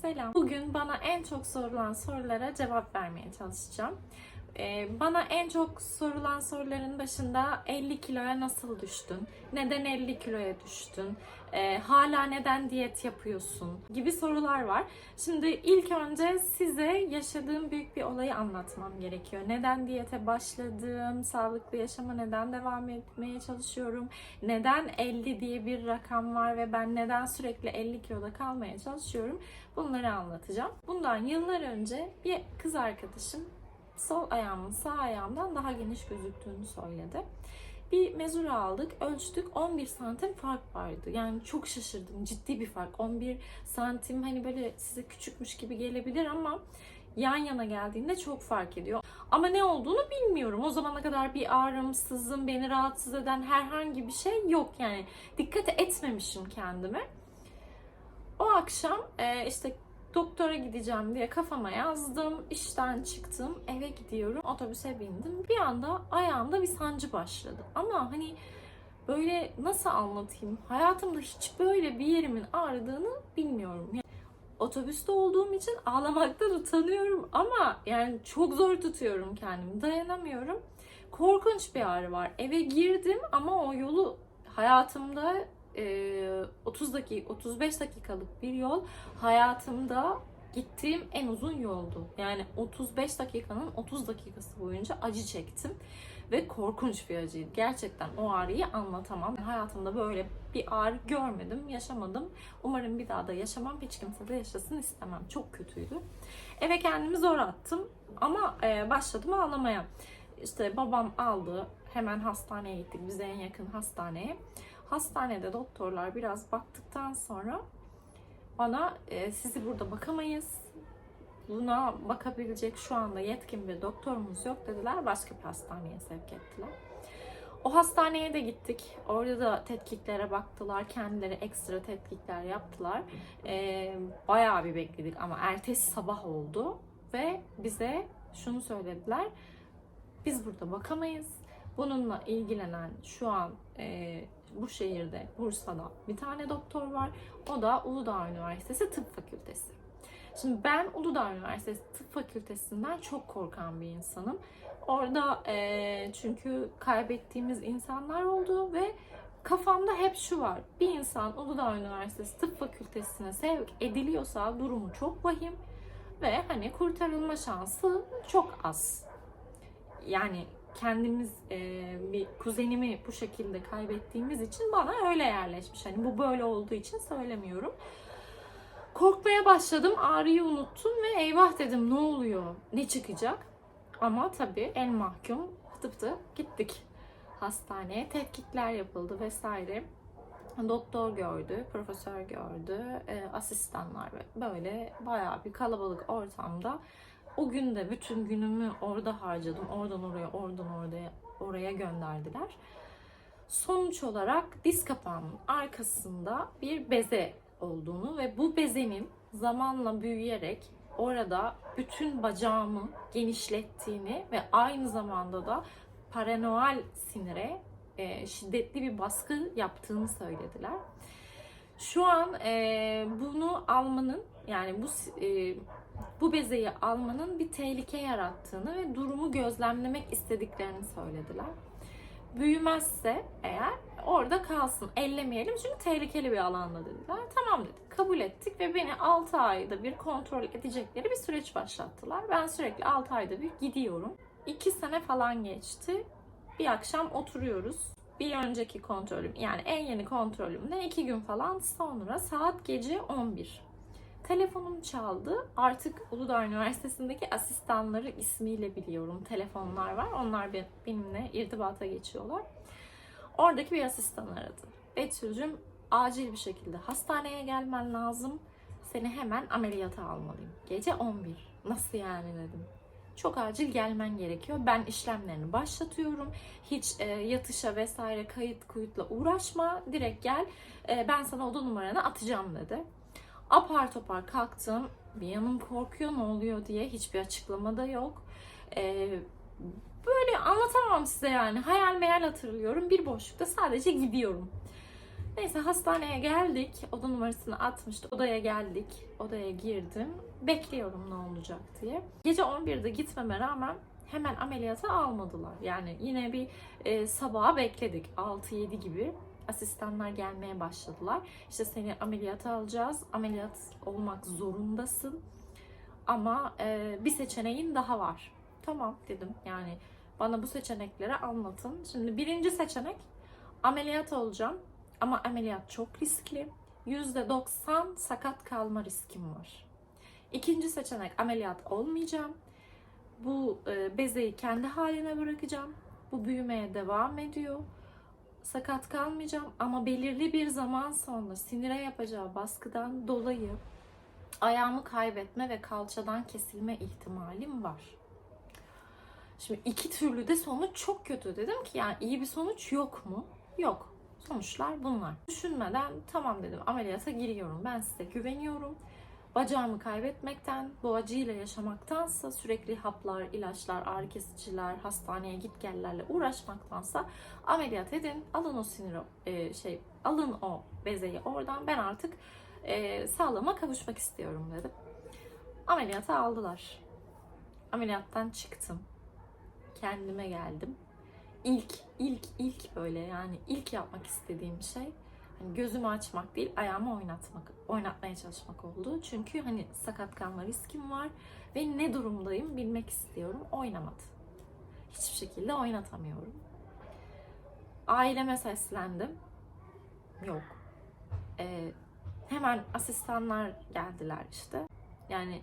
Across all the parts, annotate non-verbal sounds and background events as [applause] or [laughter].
Selam. Bugün bana en çok sorulan sorulara cevap vermeye çalışacağım. Ee, bana en çok sorulan soruların başında 50 kiloya nasıl düştün? Neden 50 kiloya düştün? Ee, hala neden diyet yapıyorsun? Gibi sorular var. Şimdi ilk önce size yaşadığım büyük bir olayı anlatmam gerekiyor. Neden diyete başladım? Sağlıklı yaşama neden devam etmeye çalışıyorum? Neden 50 diye bir rakam var ve ben neden sürekli 50 kiloda kalmaya çalışıyorum? Bunları anlatacağım. Bundan yıllar önce bir kız arkadaşım sol ayağımın sağ ayağımdan daha geniş gözüktüğünü söyledi. Bir mezura aldık, ölçtük. 11 santim fark vardı. Yani çok şaşırdım. Ciddi bir fark. 11 santim hani böyle size küçükmüş gibi gelebilir ama yan yana geldiğinde çok fark ediyor. Ama ne olduğunu bilmiyorum. O zamana kadar bir ağrım, sızım, beni rahatsız eden herhangi bir şey yok. Yani dikkat etmemişim kendime. O akşam e, işte doktora gideceğim diye kafama yazdım. İşten çıktım, eve gidiyorum. Otobüse bindim. Bir anda ayağımda bir sancı başladı. Ama hani böyle nasıl anlatayım? Hayatımda hiç böyle bir yerimin ağrıdığını bilmiyorum. Yani otobüste olduğum için ağlamaktan [laughs] utanıyorum ama yani çok zor tutuyorum kendimi. Dayanamıyorum. Korkunç bir ağrı var. Eve girdim ama o yolu hayatımda 30 dakika 35 dakikalık bir yol hayatımda gittiğim en uzun yoldu. Yani 35 dakikanın 30 dakikası boyunca acı çektim ve korkunç bir acıydı. Gerçekten o ağrıyı anlatamam. Hayatımda böyle bir ağrı görmedim, yaşamadım. Umarım bir daha da yaşamam. Hiç kimse de yaşasın istemem. Çok kötüydü. Eve kendimi zor attım ama başladım ağlamaya. İşte babam aldı. Hemen hastaneye gittik. Bize en yakın hastaneye. Hastanede doktorlar biraz baktıktan sonra bana e, sizi burada bakamayız. Buna bakabilecek şu anda yetkin bir doktorumuz yok dediler. Başka bir hastaneye sevk ettiler. O hastaneye de gittik. Orada da tetkiklere baktılar. Kendileri ekstra tetkikler yaptılar. E, bayağı bir bekledik ama ertesi sabah oldu. Ve bize şunu söylediler. Biz burada bakamayız. Bununla ilgilenen şu an e, bu şehirde Bursa'da bir tane doktor var. O da Uludağ Üniversitesi Tıp Fakültesi. Şimdi ben Uludağ Üniversitesi Tıp Fakültesinden çok korkan bir insanım. Orada e, çünkü kaybettiğimiz insanlar oldu ve kafamda hep şu var. Bir insan Uludağ Üniversitesi Tıp Fakültesine sevk ediliyorsa durumu çok vahim ve hani kurtarılma şansı çok az. Yani kendimiz e, bir kuzenimi bu şekilde kaybettiğimiz için bana öyle yerleşmiş. Hani bu böyle olduğu için söylemiyorum. Korkmaya başladım, ağrıyı unuttum ve eyvah dedim ne oluyor, ne çıkacak? Ama tabii en mahkum tıptı gittik hastaneye, tetkikler yapıldı vesaire. Doktor gördü, profesör gördü, e, asistanlar ve böyle bayağı bir kalabalık ortamda o gün de bütün günümü orada harcadım. Oradan oraya, oradan oraya, oraya gönderdiler. Sonuç olarak diz kapağımın arkasında bir beze olduğunu ve bu bezenin zamanla büyüyerek orada bütün bacağımı genişlettiğini ve aynı zamanda da paranoal sinire e, şiddetli bir baskı yaptığını söylediler. Şu an e, bunu almanın yani bu e, bu bezeyi almanın bir tehlike yarattığını ve durumu gözlemlemek istediklerini söylediler. Büyümezse eğer orada kalsın, ellemeyelim çünkü tehlikeli bir alanda dediler. Tamam dedik, kabul ettik ve beni 6 ayda bir kontrol edecekleri bir süreç başlattılar. Ben sürekli 6 ayda bir gidiyorum. 2 sene falan geçti. Bir akşam oturuyoruz. Bir önceki kontrolüm yani en yeni kontrolümde 2 gün falan sonra saat gece 11 telefonum çaldı. Artık Uludağ Üniversitesi'ndeki asistanları ismiyle biliyorum. Telefonlar var. Onlar benimle irtibata geçiyorlar. Oradaki bir asistan aradı. Betül'cüm acil bir şekilde hastaneye gelmen lazım. Seni hemen ameliyata almalıyım. Gece 11. Nasıl yani dedim. Çok acil gelmen gerekiyor. Ben işlemlerini başlatıyorum. Hiç e, yatışa vesaire kayıt kuyutla uğraşma. Direkt gel. E, ben sana oda numaranı atacağım dedi. Apar topar kalktım. Bir yanım korkuyor ne oluyor diye. Hiçbir açıklama da yok. Ee, böyle anlatamam size yani. Hayal meyal hatırlıyorum. Bir boşlukta sadece gidiyorum. Neyse hastaneye geldik. Oda numarasını atmıştı. Odaya geldik. Odaya girdim. Bekliyorum ne olacak diye. Gece 11'de gitmeme rağmen hemen ameliyata almadılar. Yani yine bir e, sabaha bekledik. 6-7 gibi asistanlar gelmeye başladılar. İşte seni ameliyata alacağız. Ameliyat olmak zorundasın. Ama e, bir seçeneğin daha var. Tamam dedim. Yani bana bu seçenekleri anlatın. Şimdi birinci seçenek ameliyat olacağım. Ama ameliyat çok riskli. %90 sakat kalma riskim var. İkinci seçenek ameliyat olmayacağım. Bu e, bezeyi kendi haline bırakacağım. Bu büyümeye devam ediyor. Sakat kalmayacağım ama belirli bir zaman sonra sinire yapacağı baskıdan dolayı ayağımı kaybetme ve kalçadan kesilme ihtimalim var. Şimdi iki türlü de sonuç çok kötü. Dedim ki yani iyi bir sonuç yok mu? Yok. Sonuçlar bunlar. Düşünmeden tamam dedim ameliyata giriyorum. Ben size güveniyorum. Bacağımı kaybetmekten, bu acıyla yaşamaktansa sürekli haplar, ilaçlar, ağrı kesiciler, hastaneye git gellerle uğraşmaktansa ameliyat edin. Alın o sinir e, şey, alın o bezeyi oradan. Ben artık e, sağlığıma kavuşmak istiyorum dedim. Ameliyata aldılar. Ameliyattan çıktım. Kendime geldim. İlk, ilk, ilk böyle yani ilk yapmak istediğim şey hani gözümü açmak değil, ayağımı oynatmak, oynatmaya çalışmak oldu. Çünkü hani sakat kalma riskim var ve ne durumdayım bilmek istiyorum. Oynamadı. Hiçbir şekilde oynatamıyorum. Aileme seslendim. Yok. Ee, hemen asistanlar geldiler işte. Yani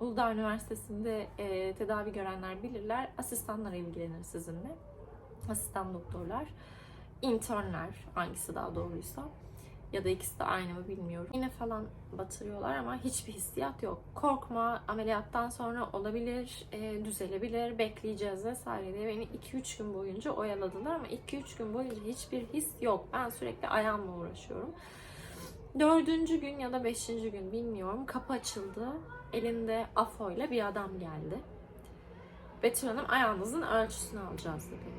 Uludağ Üniversitesi'nde e, tedavi görenler bilirler. Asistanlar ilgilenir sizinle. Asistan doktorlar. İnternler hangisi daha doğruysa. Ya da ikisi de aynı mı bilmiyorum. Yine falan batırıyorlar ama hiçbir hissiyat yok. Korkma ameliyattan sonra olabilir, e, düzelebilir, bekleyeceğiz vesaire diye beni 2-3 gün boyunca oyaladılar ama 2-3 gün boyunca hiçbir his yok. Ben sürekli ayağımla uğraşıyorum. Dördüncü gün ya da beşinci gün bilmiyorum. Kapı açıldı. Elinde AFO ile bir adam geldi. Betül Hanım ayağınızın ölçüsünü alacağız dedi.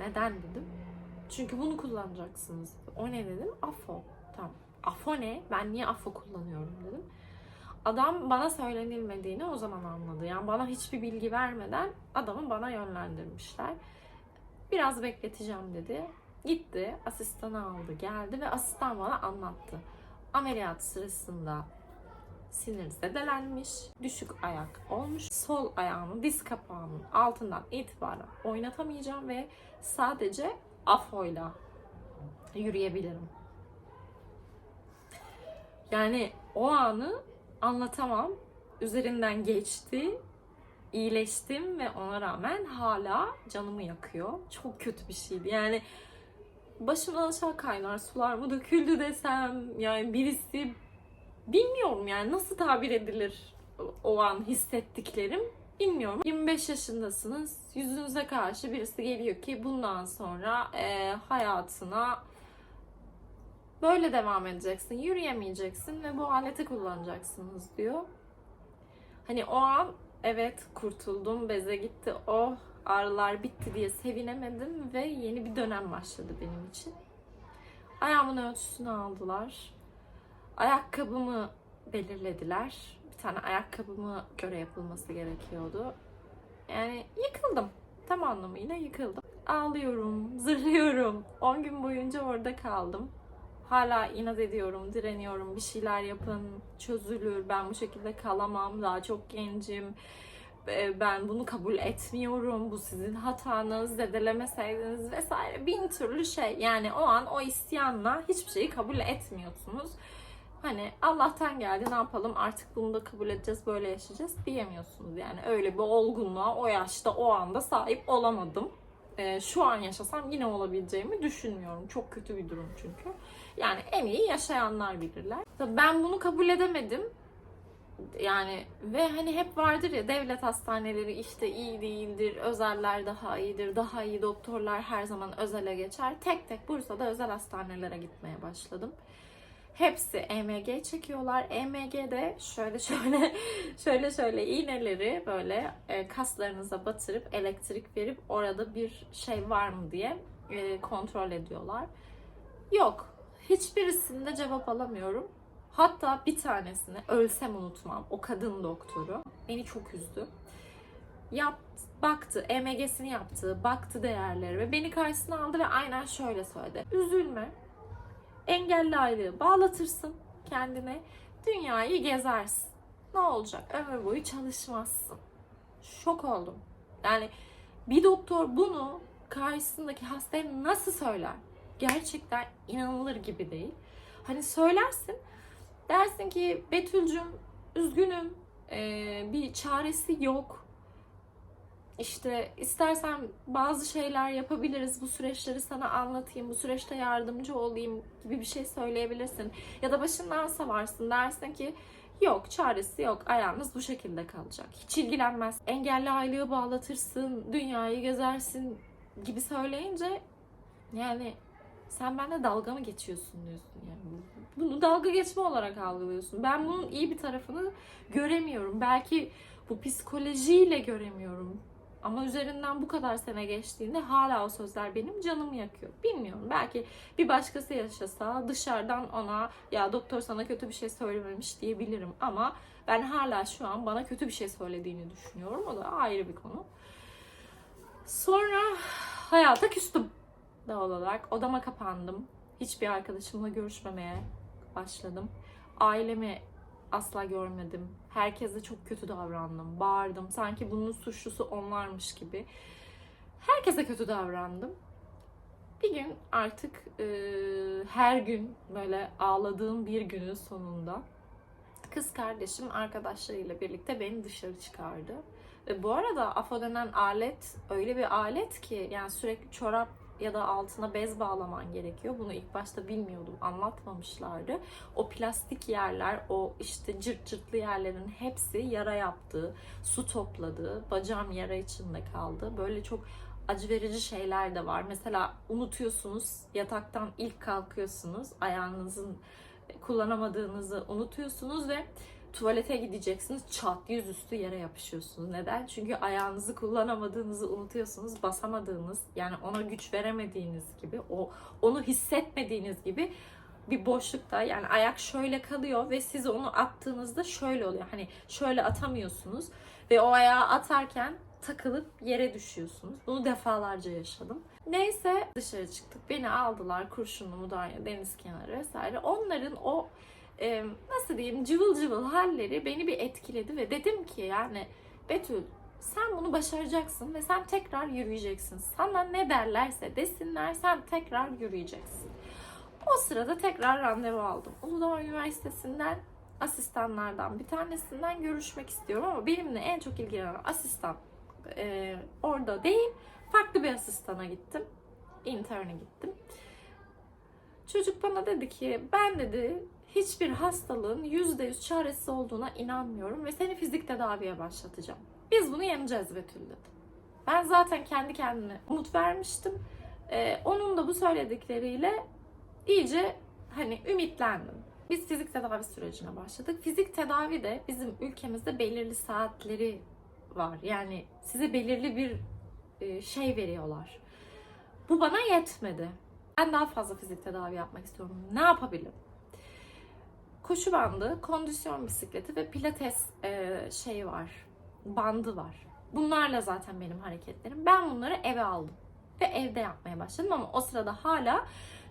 Neden dedim. Çünkü bunu kullanacaksınız. O ne dedim? AFO. Tamam. AFO ne? Ben niye AFO kullanıyorum dedim. Adam bana söylenilmediğini o zaman anladı. Yani bana hiçbir bilgi vermeden adamı bana yönlendirmişler. Biraz bekleteceğim dedi. Gitti, asistanı aldı, geldi ve asistan bana anlattı. Ameliyat sırasında sinir zedelenmiş, düşük ayak olmuş. Sol ayağımın diz kapağının altından itibaren oynatamayacağım ve sadece afoyla yürüyebilirim. Yani o anı anlatamam. Üzerinden geçti, iyileştim ve ona rağmen hala canımı yakıyor. Çok kötü bir şeydi. Yani başımdan aşağı kaynar sular mı döküldü desem yani birisi bilmiyorum yani nasıl tabir edilir o an hissettiklerim bilmiyorum. 25 yaşındasınız. Yüzünüze karşı birisi geliyor ki bundan sonra e, hayatına böyle devam edeceksin. Yürüyemeyeceksin ve bu aleti kullanacaksınız diyor. Hani o an evet kurtuldum, beze gitti, oh ağrılar bitti diye sevinemedim ve yeni bir dönem başladı benim için. Ayağımın ölçüsünü aldılar. Ayakkabımı belirlediler. Bir tane ayakkabımı göre yapılması gerekiyordu. Yani yıkıldım. Tam anlamıyla yıkıldım. Ağlıyorum, [laughs] zırlıyorum. 10 gün boyunca orada kaldım. Hala inat ediyorum, direniyorum. Bir şeyler yapın, çözülür. Ben bu şekilde kalamam. Daha çok gencim e, ben bunu kabul etmiyorum, bu sizin hatanız, zedelemeseydiniz vesaire bin türlü şey. Yani o an o isyanla hiçbir şeyi kabul etmiyorsunuz. Hani Allah'tan geldi ne yapalım artık bunu da kabul edeceğiz böyle yaşayacağız diyemiyorsunuz. Yani öyle bir olgunluğa o yaşta o anda sahip olamadım. Ee, şu an yaşasam yine olabileceğimi düşünmüyorum. Çok kötü bir durum çünkü. Yani en iyi yaşayanlar bilirler. Ben bunu kabul edemedim yani ve hani hep vardır ya devlet hastaneleri işte iyi değildir, özeller daha iyidir, daha iyi doktorlar her zaman özele geçer. Tek tek Bursa'da özel hastanelere gitmeye başladım. Hepsi EMG çekiyorlar. EMG'de şöyle şöyle [laughs] şöyle şöyle iğneleri böyle e, kaslarınıza batırıp elektrik verip orada bir şey var mı diye e, kontrol ediyorlar. Yok. Hiçbirisinde cevap alamıyorum. Hatta bir tanesini ölsem unutmam. O kadın doktoru. Beni çok üzdü. Yap, baktı, EMG'sini yaptı, baktı değerleri ve beni karşısına aldı ve aynen şöyle söyledi. Üzülme. Engelli aylığı bağlatırsın kendine. Dünyayı gezersin. Ne olacak? Ömür boyu çalışmazsın. Şok oldum. Yani bir doktor bunu karşısındaki hastaya nasıl söyler? Gerçekten inanılır gibi değil. Hani söylersin dersin ki Betül'cüm üzgünüm ee, bir çaresi yok. İşte istersen bazı şeyler yapabiliriz. Bu süreçleri sana anlatayım. Bu süreçte yardımcı olayım gibi bir şey söyleyebilirsin. Ya da başından savarsın. Dersin ki yok çaresi yok. Ayağınız bu şekilde kalacak. Hiç ilgilenmez. Engelli aylığı bağlatırsın. Dünyayı gezersin gibi söyleyince yani sen benimle dalga mı geçiyorsun diyorsun yani. Bunu dalga geçme olarak algılıyorsun. Ben bunun iyi bir tarafını göremiyorum. Belki bu psikolojiyle göremiyorum. Ama üzerinden bu kadar sene geçtiğinde hala o sözler benim canımı yakıyor. Bilmiyorum. Belki bir başkası yaşasa dışarıdan ona ya doktor sana kötü bir şey söylememiş diyebilirim. Ama ben hala şu an bana kötü bir şey söylediğini düşünüyorum. O da ayrı bir konu. Sonra hayata küstüm doğal olarak. Odama kapandım. Hiçbir arkadaşımla görüşmemeye başladım. Ailemi asla görmedim. Herkese çok kötü davrandım. Bağırdım. Sanki bunun suçlusu onlarmış gibi. Herkese kötü davrandım. Bir gün artık e, her gün böyle ağladığım bir günün sonunda kız kardeşim arkadaşlarıyla birlikte beni dışarı çıkardı. Ve bu arada AFO denen alet öyle bir alet ki yani sürekli çorap ya da altına bez bağlaman gerekiyor. Bunu ilk başta bilmiyordum, anlatmamışlardı. O plastik yerler, o işte cırt cırtlı yerlerin hepsi yara yaptığı, su topladığı, bacağım yara içinde kaldı. Böyle çok acı verici şeyler de var. Mesela unutuyorsunuz, yataktan ilk kalkıyorsunuz, ayağınızın kullanamadığınızı unutuyorsunuz ve tuvalete gideceksiniz çat yüzüstü yere yapışıyorsunuz. Neden? Çünkü ayağınızı kullanamadığınızı unutuyorsunuz. Basamadığınız yani ona güç veremediğiniz gibi o onu hissetmediğiniz gibi bir boşlukta yani ayak şöyle kalıyor ve siz onu attığınızda şöyle oluyor. Hani şöyle atamıyorsunuz ve o ayağı atarken takılıp yere düşüyorsunuz. Bunu defalarca yaşadım. Neyse dışarı çıktık. Beni aldılar kurşunlu Mudanya deniz kenarı vesaire. Onların o e, nasıl diyeyim cıvıl cıvıl halleri beni bir etkiledi ve dedim ki yani Betül sen bunu başaracaksın ve sen tekrar yürüyeceksin. Sana ne derlerse desinler sen tekrar yürüyeceksin. O sırada tekrar randevu aldım. Uludağ Üniversitesi'nden asistanlardan bir tanesinden görüşmek istiyorum ama benimle en çok ilgilenen asistan e, orada değil farklı bir asistana gittim. İnterne gittim. Çocuk bana dedi ki ben dedi hiçbir hastalığın %100 çaresi olduğuna inanmıyorum ve seni fizik tedaviye başlatacağım. Biz bunu yeneceğiz Betül dedi. Ben zaten kendi kendime umut vermiştim. Ee, onun da bu söyledikleriyle iyice hani ümitlendim. Biz fizik tedavi sürecine başladık. Fizik tedavi de bizim ülkemizde belirli saatleri var. Yani size belirli bir e, şey veriyorlar. Bu bana yetmedi. Ben daha fazla fizik tedavi yapmak istiyorum. Ne yapabilirim? Koşu bandı, kondisyon bisikleti ve pilates e, şeyi var. Bandı var. Bunlarla zaten benim hareketlerim. Ben bunları eve aldım. Ve evde yapmaya başladım ama o sırada hala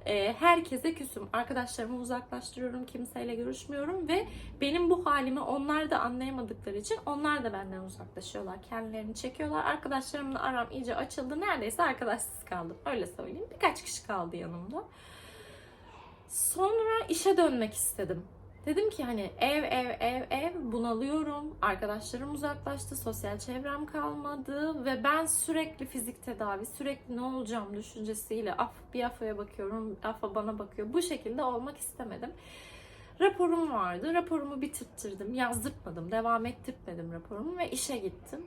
e, herkese küsüm. Arkadaşlarımı uzaklaştırıyorum. Kimseyle görüşmüyorum ve benim bu halimi onlar da anlayamadıkları için onlar da benden uzaklaşıyorlar. Kendilerini çekiyorlar. Arkadaşlarımla aram iyice açıldı. Neredeyse arkadaşsız kaldım. Öyle söyleyeyim. Birkaç kişi kaldı yanımda. Sonra işe dönmek istedim. Dedim ki hani ev ev ev ev bunalıyorum. Arkadaşlarım uzaklaştı, sosyal çevrem kalmadı ve ben sürekli fizik tedavi, sürekli ne olacağım düşüncesiyle af bir afaya bakıyorum, afa bana bakıyor. Bu şekilde olmak istemedim. Raporum vardı. Raporumu bitirttirdim. Yazdırtmadım. Devam ettirtmedim raporumu ve işe gittim.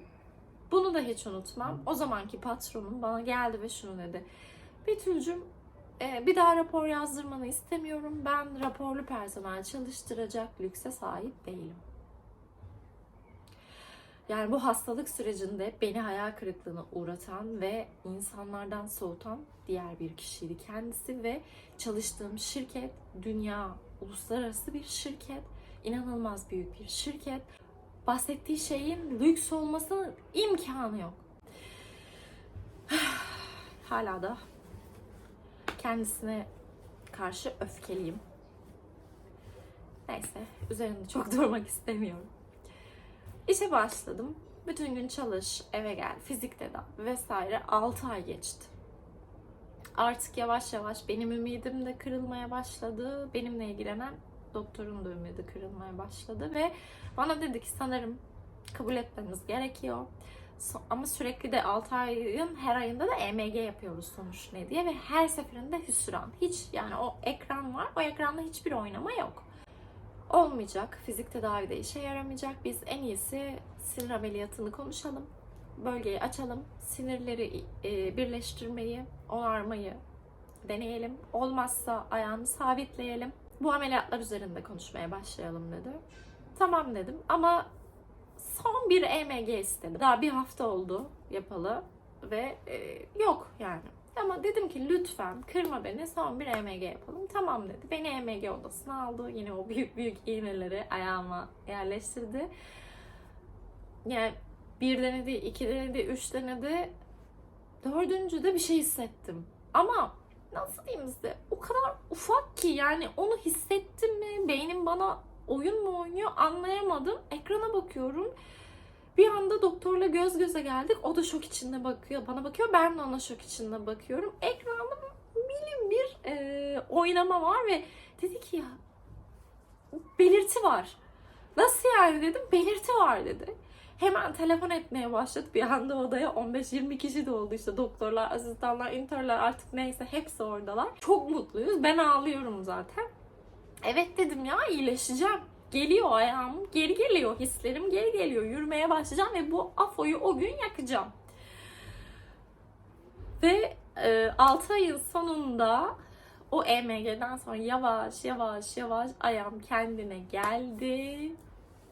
Bunu da hiç unutmam. O zamanki patronum bana geldi ve şunu dedi. Betül'cüm ee, bir daha rapor yazdırmanı istemiyorum. Ben raporlu personel çalıştıracak lükse sahip değilim. Yani bu hastalık sürecinde beni hayal kırıklığına uğratan ve insanlardan soğutan diğer bir kişiydi kendisi ve çalıştığım şirket dünya uluslararası bir şirket, inanılmaz büyük bir şirket. Bahsettiği şeyin lüks olmasının imkanı yok. [sighs] Hala da kendisine karşı öfkeliyim. Neyse, üzerinde çok [laughs] durmak istemiyorum. İşe başladım. Bütün gün çalış, eve gel, fizik tedavi vesaire 6 ay geçti. Artık yavaş yavaş benim ümidim de kırılmaya başladı. Benimle ilgilenen doktorun da ümidi kırılmaya başladı ve bana dedi ki sanırım kabul etmeniz gerekiyor. Ama sürekli de 6 ayın her ayında da EMG yapıyoruz sonuç ne diye ve her seferinde hüsran. Hiç yani o ekran var. O ekranda hiçbir oynama yok. Olmayacak. Fizik tedavide işe yaramayacak. Biz en iyisi sinir ameliyatını konuşalım. Bölgeyi açalım. Sinirleri e, birleştirmeyi, onarmayı deneyelim. Olmazsa ayağını sabitleyelim. Bu ameliyatlar üzerinde konuşmaya başlayalım dedi. Tamam dedim ama son bir EMG istedim. Daha bir hafta oldu yapalı ve e, yok yani. Ama dedim ki lütfen kırma beni son bir EMG yapalım. Tamam dedi. Beni EMG odasına aldı. Yine o büyük büyük iğneleri ayağıma yerleştirdi. Yani bir denedi, iki denedi, üç denedi. Dördüncüde bir şey hissettim. Ama nasıl diyeyim size o kadar ufak ki yani onu hissettim mi? Beynim bana oyun mu oynuyor anlayamadım. Ekrana bakıyorum. Bir anda doktorla göz göze geldik. O da şok içinde bakıyor. Bana bakıyor. Ben de ona şok içinde bakıyorum. Ekranda milim bir e, oynama var ve dedi ki ya belirti var. Nasıl yani dedim. Belirti var dedi. Hemen telefon etmeye başladı. Bir anda odaya 15-20 kişi de oldu işte doktorlar, asistanlar, internler artık neyse hepsi oradalar. Çok mutluyuz. Ben ağlıyorum zaten. Evet dedim ya iyileşeceğim. Geliyor ayağım, geri geliyor hislerim, geri geliyor. Yürümeye başlayacağım ve bu afoyu o gün yakacağım. Ve e, 6 ayın sonunda o EMG'den sonra yavaş yavaş yavaş ayağım kendine geldi.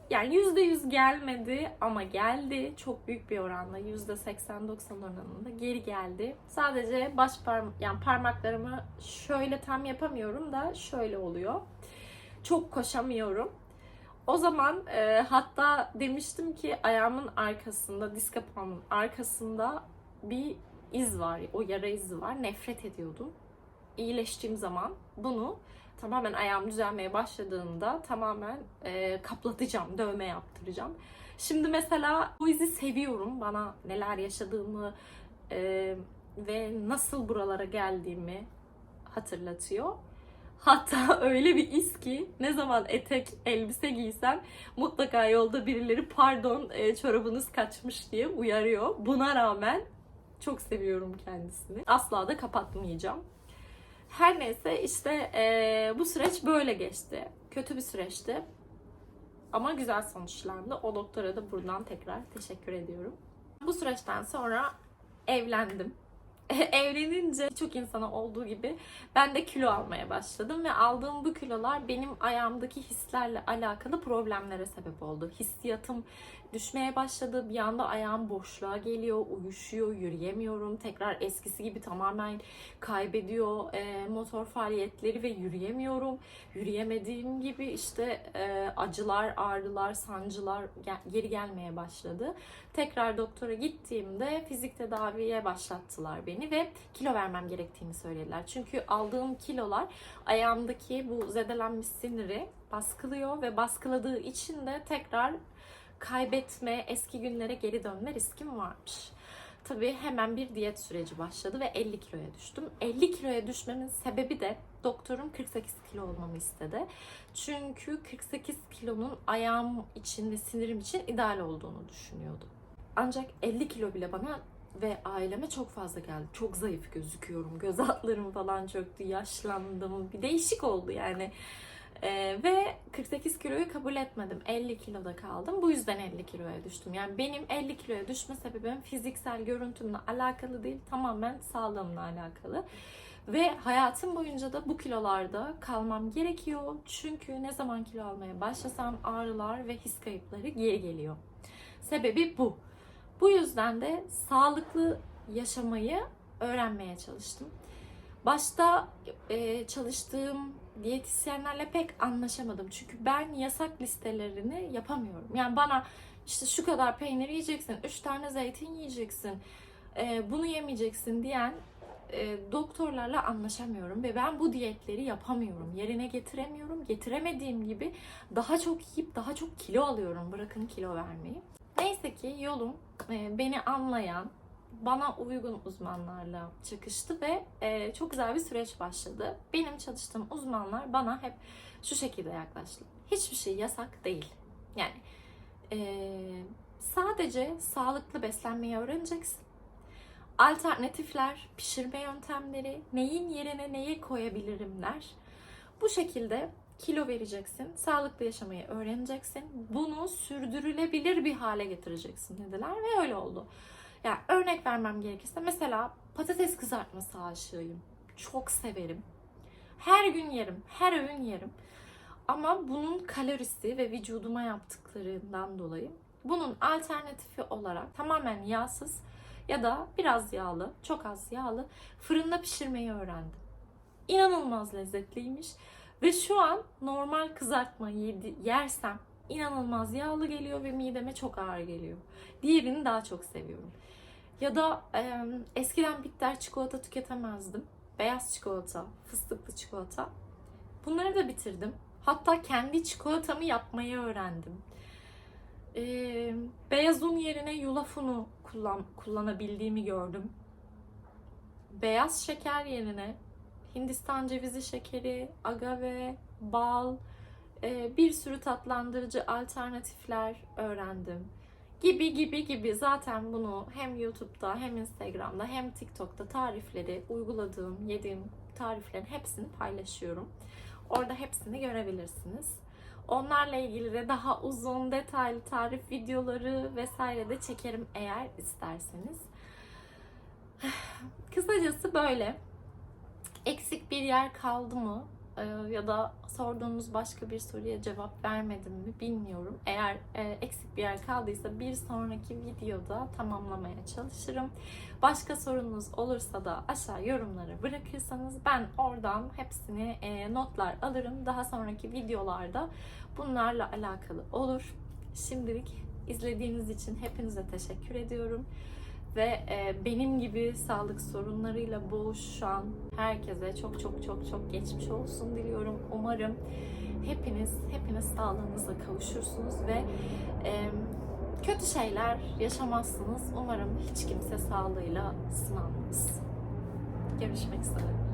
Yani %100 gelmedi ama geldi. Çok büyük bir oranla %80-90 oranında geri geldi. Sadece baş parm yani parmaklarımı şöyle tam yapamıyorum da şöyle oluyor. Çok koşamıyorum. O zaman e, hatta demiştim ki ayağımın arkasında, diz kapağımın arkasında bir iz var. O yara izi var. Nefret ediyordum. İyileştiğim zaman bunu tamamen ayağım düzelmeye başladığında tamamen e, kaplatacağım, dövme yaptıracağım. Şimdi mesela bu izi seviyorum. Bana neler yaşadığımı e, ve nasıl buralara geldiğimi hatırlatıyor. Hatta [laughs] öyle bir iz ki ne zaman etek, elbise giysem mutlaka yolda birileri pardon e, çorabınız kaçmış diye uyarıyor. Buna rağmen çok seviyorum kendisini. Asla da kapatmayacağım. Her neyse işte e, bu süreç böyle geçti. Kötü bir süreçti. Ama güzel sonuçlandı. O doktora da buradan tekrar teşekkür ediyorum. Bu süreçten sonra evlendim. [laughs] Evlenince çok insana olduğu gibi ben de kilo almaya başladım ve aldığım bu kilolar benim ayağımdaki hislerle alakalı problemlere sebep oldu. Hissiyatım düşmeye başladı. Bir anda ayağım boşluğa geliyor, uyuşuyor, yürüyemiyorum. Tekrar eskisi gibi tamamen kaybediyor e, motor faaliyetleri ve yürüyemiyorum. Yürüyemediğim gibi işte e, acılar, ağrılar, sancılar gel- geri gelmeye başladı. Tekrar doktora gittiğimde fizik tedaviye başlattılar beni ve kilo vermem gerektiğini söylediler. Çünkü aldığım kilolar ayağımdaki bu zedelenmiş siniri baskılıyor ve baskıladığı için de tekrar kaybetme, eski günlere geri dönme riskim varmış. Tabii hemen bir diyet süreci başladı ve 50 kiloya düştüm. 50 kiloya düşmemin sebebi de doktorum 48 kilo olmamı istedi. Çünkü 48 kilonun ayağım için ve sinirim için ideal olduğunu düşünüyordu. Ancak 50 kilo bile bana ve aileme çok fazla geldi. Çok zayıf gözüküyorum. Göz altlarım falan çöktü. Yaşlandım. Bir değişik oldu yani. Ee, ve 48 kiloyu kabul etmedim. 50 kiloda kaldım. Bu yüzden 50 kiloya düştüm. Yani benim 50 kiloya düşme sebebim fiziksel görüntümle alakalı değil. Tamamen sağlığımla alakalı. Ve hayatım boyunca da bu kilolarda kalmam gerekiyor. Çünkü ne zaman kilo almaya başlasam ağrılar ve his kayıpları geri geliyor. Sebebi bu. Bu yüzden de sağlıklı yaşamayı öğrenmeye çalıştım. Başta e, çalıştığım diyetisyenlerle pek anlaşamadım. Çünkü ben yasak listelerini yapamıyorum. Yani bana işte şu kadar peynir yiyeceksin, üç tane zeytin yiyeceksin, e, bunu yemeyeceksin diyen e, doktorlarla anlaşamıyorum ve ben bu diyetleri yapamıyorum. Yerine getiremiyorum. Getiremediğim gibi daha çok yiyip daha çok kilo alıyorum. Bırakın kilo vermeyi. Neyse ki yolum e, beni anlayan, bana uygun uzmanlarla çıkıştı ve e, çok güzel bir süreç başladı. Benim çalıştığım uzmanlar bana hep şu şekilde yaklaştı. Hiçbir şey yasak değil. Yani e, sadece sağlıklı beslenmeyi öğreneceksin. Alternatifler, pişirme yöntemleri, neyin yerine neyi koyabilirimler. Bu şekilde kilo vereceksin, sağlıklı yaşamayı öğreneceksin. Bunu sürdürülebilir bir hale getireceksin dediler ve öyle oldu. Yani örnek vermem gerekirse mesela patates kızartması aşığıyım. Çok severim. Her gün yerim, her öğün yerim. Ama bunun kalorisi ve vücuduma yaptıklarından dolayı bunun alternatifi olarak tamamen yağsız ya da biraz yağlı, çok az yağlı fırında pişirmeyi öğrendim. İnanılmaz lezzetliymiş ve şu an normal kızartma yedi, yersem inanılmaz yağlı geliyor ve mideme çok ağır geliyor. Diğerini daha çok seviyorum. Ya da e, eskiden bitter çikolata tüketemezdim. Beyaz çikolata, fıstıklı çikolata. Bunları da bitirdim. Hatta kendi çikolatamı yapmayı öğrendim. E, beyaz un yerine yulaf unu kullan, kullanabildiğimi gördüm. Beyaz şeker yerine Hindistan cevizi şekeri, agave, bal, bir sürü tatlandırıcı alternatifler öğrendim. Gibi gibi gibi zaten bunu hem YouTube'da hem Instagram'da hem TikTok'ta tarifleri uyguladığım, yediğim tariflerin hepsini paylaşıyorum. Orada hepsini görebilirsiniz. Onlarla ilgili de daha uzun, detaylı tarif videoları vesaire de çekerim eğer isterseniz. [sighs] Kısacası böyle. Eksik bir yer kaldı mı? Ee, ya da sorduğunuz başka bir soruya cevap vermedim mi bilmiyorum. Eğer e, eksik bir yer kaldıysa bir sonraki videoda tamamlamaya çalışırım. Başka sorunuz olursa da aşağı yorumlara bırakırsanız ben oradan hepsini e, notlar alırım. Daha sonraki videolarda bunlarla alakalı olur. Şimdilik izlediğiniz için hepinize teşekkür ediyorum ve e, benim gibi sağlık sorunlarıyla boğuşan herkese çok çok çok çok geçmiş olsun diliyorum. Umarım hepiniz hepiniz sağlığınıza kavuşursunuz ve e, kötü şeyler yaşamazsınız. Umarım hiç kimse sağlığıyla sınanmaz. Görüşmek üzere.